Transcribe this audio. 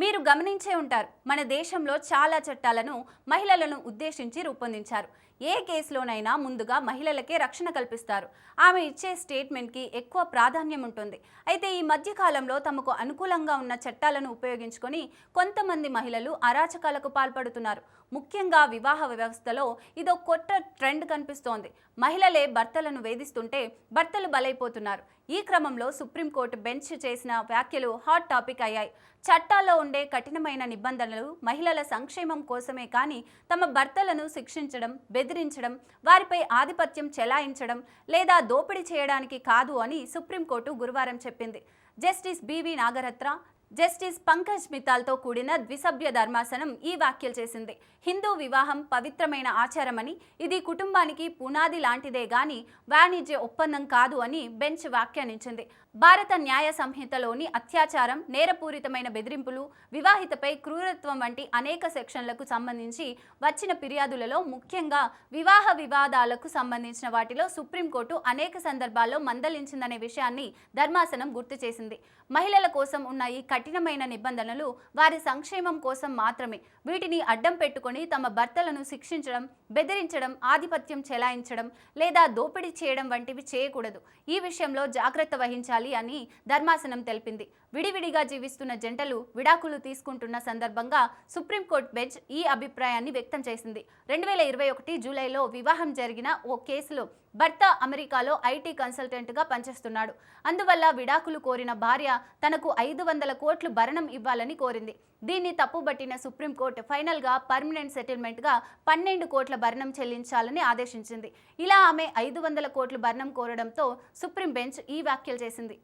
మీరు గమనించే ఉంటారు. మన దేశంలో చాలా చట్టాలను మహిళలను ఉద్దేశించి రూపొందించారు. ఏ కేసులోనైనా ముందుగా మహిళలకే రక్షణ కల్పిస్తారు. ఆమె ఇచ్చే స్టేట్మెంట్కి ఎక్కువ ప్రాధాన్యం ఉంటుంది. అయితే ఈ మధ్యకాలంలో తమకు అనుకూలంగా ఉన్న చట్టాలను ఉపయోగించుకొని కొంతమంది మహిళలు అరాచకాలకు పాల్పడుతున్నారు. ముఖ్యంగా వివాహ వ్యవస్థలో ఇదో కొత్త ట్రెండ్ కనిపిస్తోంది. మహిళలే భర్తలను వేధిస్తుంటే భర్తలు బలైపోతున్నారు. ఈ క్రమంలో సుప్రీంకోర్టు బెంచ్ చేసిన వ్యాఖ్యలు హాట్ టాపిక్ అయ్యాయి. చట్టాల్లో ఉండే కఠినమైన నిబంధనలు మహిళల సంక్షేమం కోసమే కానీ తమ భర్తలను శిక్షించడం బెదిరించడం వారిపై ఆధిపత్యం చెలాయించడం లేదా దోపిడీ చేయడానికి కాదు అని సుప్రీంకోర్టు గురువారం చెప్పింది. Justice BV Nagarathna justice Pankaj మిత్తాల్తో కూడిన ద్విసభ్య ధర్మాసనం ఈ వ్యాఖ్యలు చేసింది. హిందూ వివాహం పవిత్రమైన ఆచారమని ఇది కుటుంబానికి పునాది లాంటిదే గాని వాణిజ్య ఒప్పందం కాదు అని బెంచ్ వ్యాఖ్యానించింది. భారత న్యాయ సంహితలోని అత్యాచారం నేరపూరితమైన బెదిరింపులు వివాహితపై క్రూరత్వం వంటి అనేక సెక్షన్లకు సంబంధించి వచ్చిన ఫిర్యాదులలో ముఖ్యంగా వివాహ వివాదాలకు సంబంధించిన వాటిలో సుప్రీంకోర్టు అనేక సందర్భాల్లో మందలించిందనే విషయాన్ని ధర్మాసనం గుర్తు చేసింది. మహిళల కోసం ఉన్న ఈ కఠినమైన నిబంధనలు వారి సంక్షేమం కోసం మాత్రమే. వీటిని అడ్డం పెట్టుకొని తమ భర్తలను శిక్షించడం బెదిరించడం ఆధిపత్యం చెలాయించడం లేదా దోపిడీ చేయడం వంటివి చేయకూడదు. ఈ విషయంలో జాగ్రత్త వహించాలి అని ధర్మాసనం తెలిపింది. విడివిడిగా జీవిస్తున్న జంటలు విడాకులు తీసుకుంటున్న సందర్భంగా సుప్రీంకోర్టు బెంచ్ ఈ అభిప్రాయాన్ని వ్యక్తం చేసింది. రెండు వేల ఇరవై ఒకటి జూలైలో వివాహం జరిగిన ఓ కేసులో భర్త అమెరికాలో ఐటీ కన్సల్టెంట్గా పనిచేస్తున్నాడు. అందువల్ల విడాకులు కోరిన భార్య తనకు ఐదు వందలకు కోట్లు భరణం ఇవ్వాలని కోరింది. దీన్ని తప్పుబట్టిన సుప్రీంకోర్టు ఫైనల్గా పర్మనెంట్ సెటిల్మెంట్గా పన్నెండు కోట్ల భరణం చెల్లించాలని ఆదేశించింది. ఇలా ఆమె ఐదు వందల కోట్లు భరణం కోరడంతో సుప్రీం బెంచ్ ఈ వ్యాఖ్యలు చేసింది.